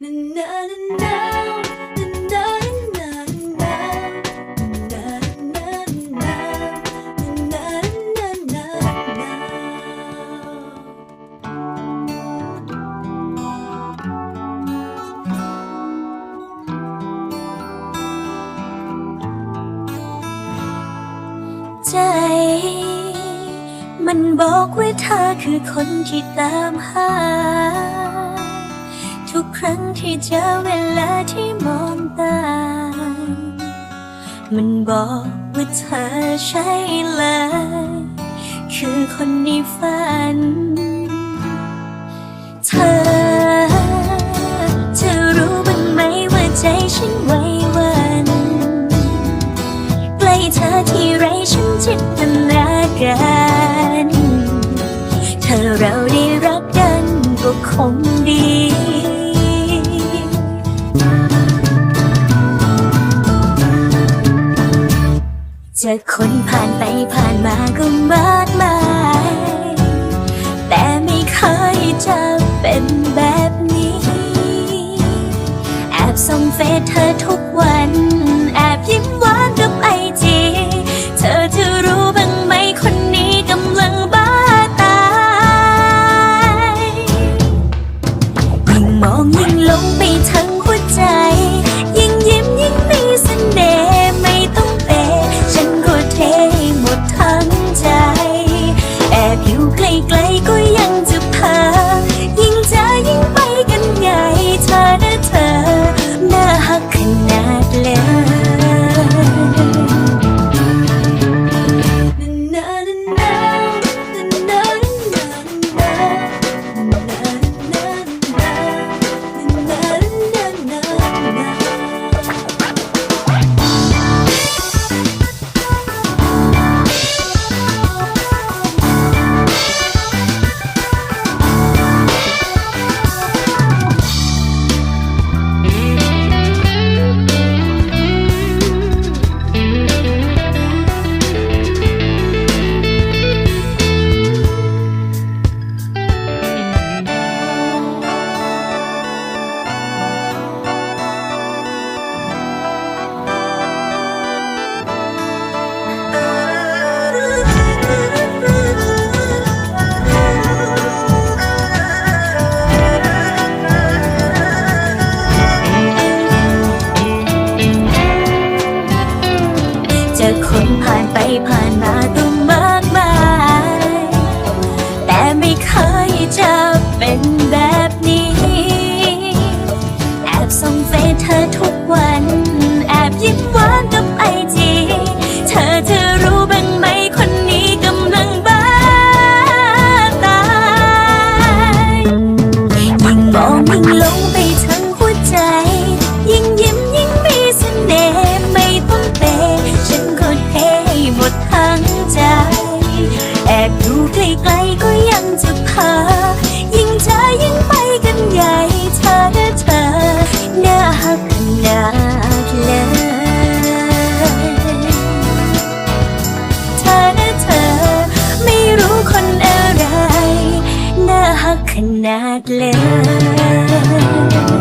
ใจ มันบอกว่าเธอคือคนที่ตามหา ที่เจอเวลาที่มองตา มันบอกว่าเธอใช่เลยคือคนในฝัน เธอจะรู้บ้างไหมว่าใจฉันไหวหวันใกล้เธอที่ไรฉันจินตนาการถ้าเราได้รักกันก็คงดี เจะคนผ่านไปผ่านมาก็มากมาย แต่ไม่เคยเป็น จ ไกลๆก็ยังจะพา ยิ่งเจอยิ่งไปกันใหญ่เธอนะเธอน่าหักขนาดเลยเธอนะเธอไม่รู้คนอะไร น่าหักขนาดเลย